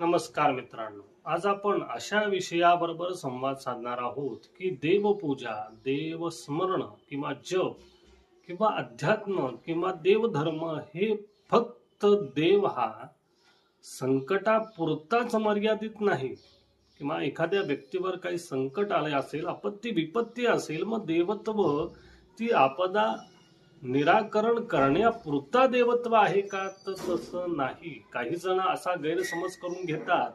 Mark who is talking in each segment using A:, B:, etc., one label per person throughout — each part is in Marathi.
A: नमस्कार मित्रांनो. आज आपण अशा विषयाबरोबर संवाद साधणार आहोत की देवपूजा देवस्मरण किंवा जप किंवा अध्यात्म किंवा देवधर्म हे फक्त देव हा संकटापुरताच मर्यादित नाही. किंवा एखाद्या व्यक्तीवर काही संकट आले असेल आपत्ती विपत्ती असेल मग देवत्व ती आपदा निराकरण करण्यापुरता देवत्व आहे का? तर तसं नाही. काही जण असा गैरसमज करून घेतात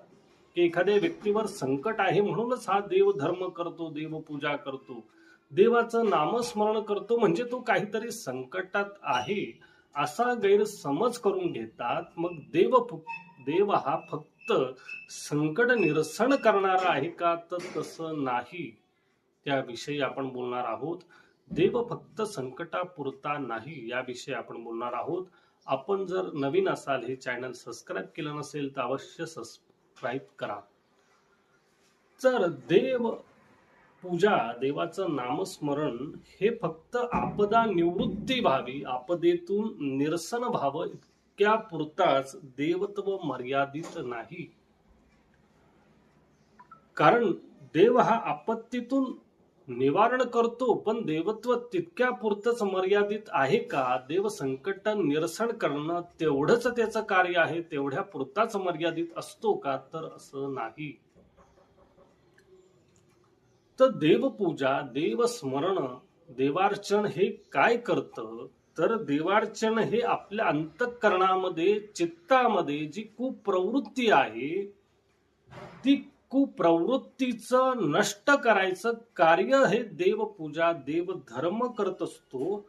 A: की एखाद्या व्यक्तीवर संकट आहे म्हणूनच हा देव धर्म करतो देवपूजा करतो. देवाचं नामस्मरण करतो म्हणजे तो काहीतरी संकटात आहे. असा गैरसमज करून घेतात. मग देव देव हा फक्त संकट निरसन करणारा आहे का? तर तसं नाही. त्याविषयी आपण बोलणार आहोत. देव फक्त संकटापुरता नाही याविषयी आपण बोलणार आहोत. आपण जर नवीन असाल हे चॅनल सबस्क्राईब केलं नसेल तर अवश्य सबस्क्राईब करा. तर देव पूजा देवाचं नामस्मरण हे फक्त आपदा निवृत्ती व्हावी आपदेतून निरसन व्हावं इतक्या पुरताच देवत्व मर्यादित नाही. कारण देव हा आपत्तीतून निवारण करतो पण देवत्व तितक्या पुरतच मर्यादित आहे का? देव संकट निरसन करणं तेवढंच त्याचं कार्य आहे तेवढ्या पुरताच मर्यादित असतो का? तर असं नाही. तर देवपूजा देवस्मरण देवार्चन हे काय करतं? तर देवार्चन हे आपल्या अंतःकरणामध्ये चित्तामध्ये जी कुप्रवृत्ती आहे ती कुप्रवृत्तीचं नष्ट करायचं कार्य हे देवपूजा देवधर्म करत असतो.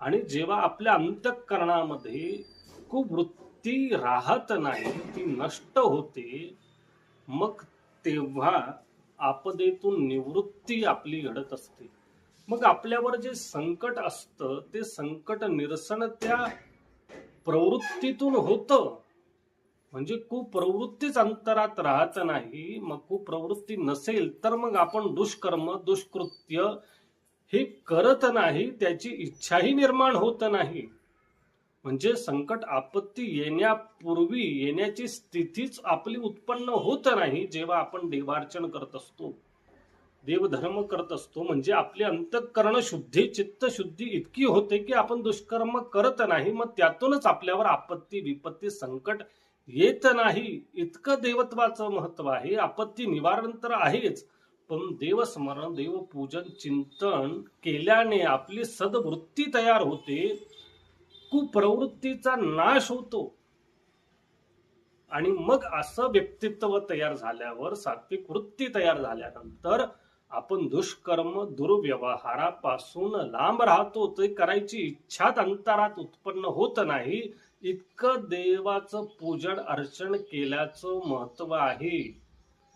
A: आणि जेव्हा आपल्या अंतकरणामध्ये कुवृत्ती राहत नाही ती नष्ट होते मग तेव्हा आपदेतून निवृत्ती आपली घडत असते. मग आपल्यावर जे संकट असतं ते संकट निरसन त्या प्रवृत्तीतून होतं. म्हणजे कुप्रवृत्तीच अंतरात राहत नाही मग कुप्रवृत्ती नसेल तर मग आपण दुष्कर्म दुष्कृत्य हे करत नाही त्याची इच्छाही निर्माण होत नाही. म्हणजे संकट आपत्ती येण्यापूर्वी येण्याची स्थितीच आपली उत्पन्न होत नाही जेव्हा आपण देवार्चन करत असतो. देवधर्म करत असतो म्हणजे आपली अंतःकरण शुद्धी चित्त शुद्धी इतकी होते की आपण दुष्कर्म करत नाही मग त्यातूनच आपल्यावर आपत्ती विपत्ती संकट येत नाही. इतकं देवत्वाचं महत्त्व आहे. आपत्ती निवारण तर आहेच पण देवस्मरण देवपूजन चिंतन केल्याने आपली सद्वृत्ती तयार होते. कुप्रवृत्तीचा नाश होतो. आणि मग असं व्यक्तित्व तयार झाल्यावर सात्विक वृत्ती तयार झाल्यानंतर आपण दुष्कर्म दुर्व्यवहारापासून लांब राहतो. ते करायची इच्छात अंतरात उत्पन्न होत नाही. इतकं देवाचं पूजन अर्चन केल्याचं महत्त्व आहे.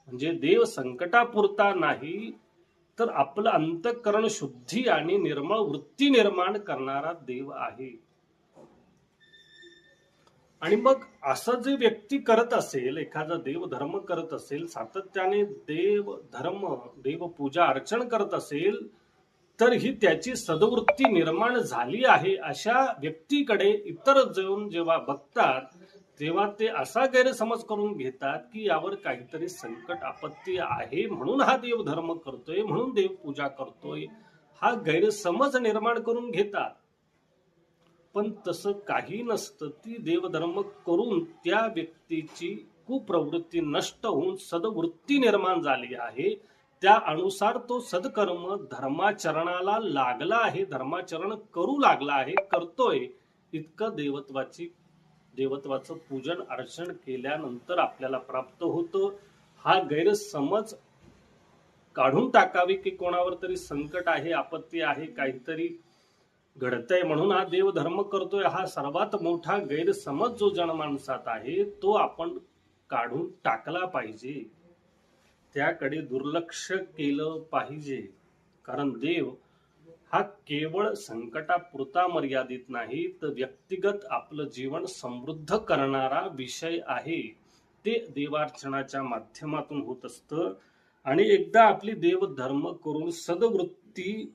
A: म्हणजे देव संकटापुरता नाही तर आपलं अंतकरण शुद्धी आणि निर्मळ वृत्ती निर्माण करणारा देव आहे. आणि मग असं जे व्यक्ती करत असेल एखादा देव धर्म करत असेल सातत्याने देव धर्म देव पूजा अर्चन करत असेल तर ही त्याची सदवृत्ती निर्माण झाली आहे अशा व्यक्तीकडे इतर जाऊन जेव्हा बघतात तेव्हा ते असा गैरसमज करून घेतात की यावर काहीतरी संकट आपत्ती आहे म्हणून हा देव धर्म करतोय म्हणून देव पूजा करतोय. हा गैरसमज निर्माण करून घेतात. पण तसं काही नसतं. ती देवधर्म करून त्या व्यक्तीची कुप्रवृत्ती नष्ट होऊन सदवृत्ती निर्माण झाली आहे. त्या अनुसार तो सदकर्म धर्माचरणाला लागला आहे धर्माचरण करू लागला आहे करतोय. इतकं देवत्वाची देवत्वाचं पूजन अर्चन केल्यानंतर आपल्याला प्राप्त होतं. हा गैरसमज काढून टाकावी की कोणावर तरी संकट आहे आपत्ती आहे काहीतरी घडतंय म्हणून हा देव धर्म करतोय. हा सर्वात मोठा गैरसमज जो जनमानसात आहे तो आपण काढून टाकला पाहिजे. त्याकडे दुर्लक्ष केलं पाहिजे. कारण देव हा केवळ संकटापुरता मर्यादित नाही तर व्यक्तिगत आपलं जीवन समृद्ध करणारा विषय आहे. ते देवार्चनाच्या माध्यमातून होत असतं. आणि एकदा आपली देव धर्म करून सदवृत्ती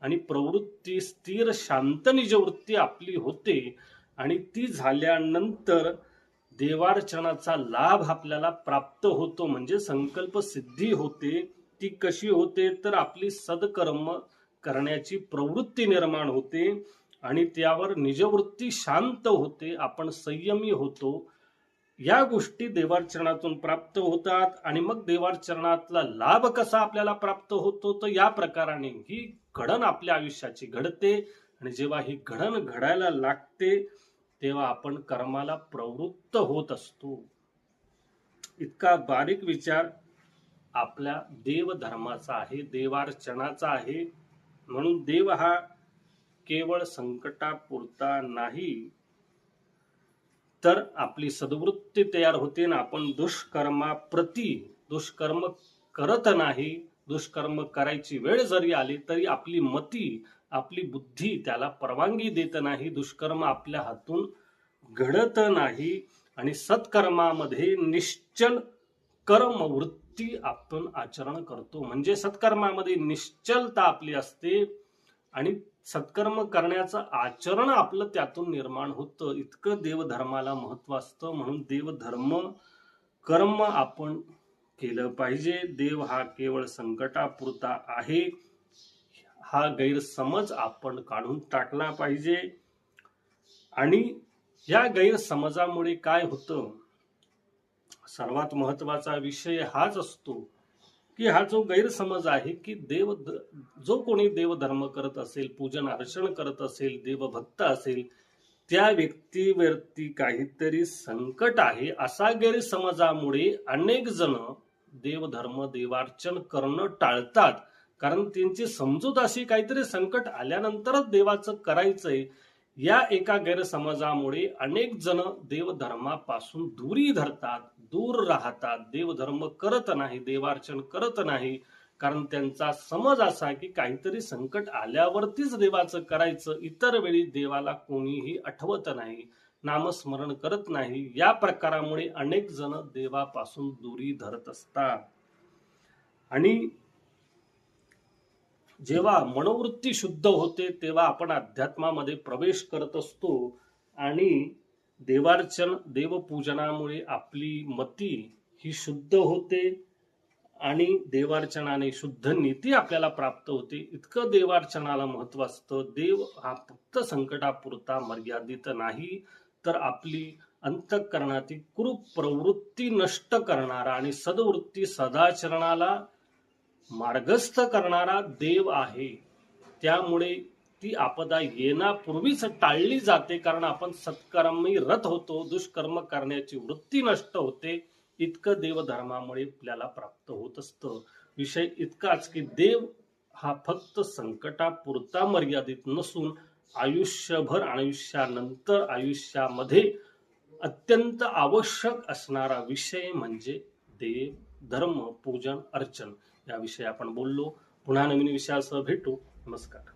A: आणि प्रवृत्ती स्थिर शांत निजवृत्ती आपली होते. आणि ती झाल्यानंतर देवार्चनाचा लाभ आपल्याला प्राप्त होतो म्हणजे संकल्प सिद्धी होते. ती कशी होते? तर आपली सदकर्म करण्याची प्रवृत्ती निर्माण होते आणि त्यावर निजवृत्ती शांत होते. आपण संयमी होतो. या गोष्टी देवार्चनातून प्राप्त होतात आणि मग देवार्चनातला लाभ कसा आपल्याला प्राप्त होतो? तर या प्रकाराने ही घडण आपल्या आयुष्याची घडते आणि जेव्हा ही घडण घडायला लागते तेव्हा आपण कर्माला प्रवृत्त होत असतो. इतका बारीक विचार आपल्या देवधर्माचा आहे देवार्चनाचा आहे. म्हणून देव हा केवळ संकटापुरता नाही तर आपली सद्वृत्ती तयार होते ना आपण दुष्कर्माप्रती दुष्कर्म करत नाही दुष्कर्म करायची वेळ जरी आली तरी आपली मती आपली बुद्धी त्याला परवानगी देत नाही दुष्कर्म आपल्या हातून घडत नाही आणि सत्कर्मामध्ये निश्चल कर्म वृत्ती आपण आचरण करतो. म्हणजे सत्कर्मामध्ये निश्चलता आपली असते आणि सत्कर्म करण्याचं आचरण आपलं त्यातून निर्माण होतं. इतकं देवधर्माला महत्त्व असतं. म्हणून देवधर्म कर्म आपण केलं पाहिजे. देव हा केवळ संकटापुरता आहे. हा गैरसमज आपण काढून टाकला पाहिजे. आणि या गैरसमजामुळे काय होतं? सर्वात महत्त्वाचा विषय हाच असतो की हा जो गैरसमज आहे की देव जो कोणी देवधर्म करत असेल पूजन अर्चन करत असेल देवभक्त असेल त्या व्यक्तीवरती काहीतरी संकट आहे असा गैरसमजामुळे अनेक जण देवधर्म देवार्चन करणं टाळतात. कारण त्यांची समजूत अशी काहीतरी संकट आल्यानंतरच देवाचं करायचंय. या एका गैरसमजामुळे अनेक जण देवधर्मापासून दूरी धरतात दूर राहतात. देवधर्म करत नाही देवार्चन करत नाही. कारण त्यांचा समज असा की काहीतरी संकट आल्यावरतीच देवाचं करायचं. इतर वेळी देवाला कोणीही आठवत नाही नामस्मरण करत नाही. या प्रकारामुळे अनेक जण देवापासून दूरी धरत असतात. आणि जेव्हा मनोवृत्ती शुद्ध होते तेव्हा आपण अध्यात्मामध्ये प्रवेश करत असतो आणि देवार्चन देवपूजनामुळे आपली मती ही शुद्ध होते आणि देवार्चनाने शुद्ध नीती आपल्याला प्राप्त होते. इतकं देवार्चनाला महत्त्व असतं. देव हा फक्त संकटापुरता मर्यादित नाही तर आपली अंतःकरणातील कुरूप प्रवृत्ती नष्ट करणारा आणि सदवृत्ती सदाचरणाला मार्गस्थ करणारा देव आहे. त्यामुळे ती आपदा येण्यापूर्वीच टाळली जाते कारण आपण सत्कर्मी रत होतो दुष्कर्म करण्याची वृत्ती नष्ट होते. इतकं देवधर्मामुळे आपल्याला प्राप्त होत असतं. विषय इतकाच की देव हा फक्त संकटापुरता मर्यादित नसून आयुष्यभर आयुष्यानंतर आयुष्यामध्ये अत्यंत आवश्यक असणारा विषय म्हणजे देव धर्म पूजन अर्चन. याविषयी आपण बोललो. पुन्हा नवीन विषयासह भेटू. नमस्कार.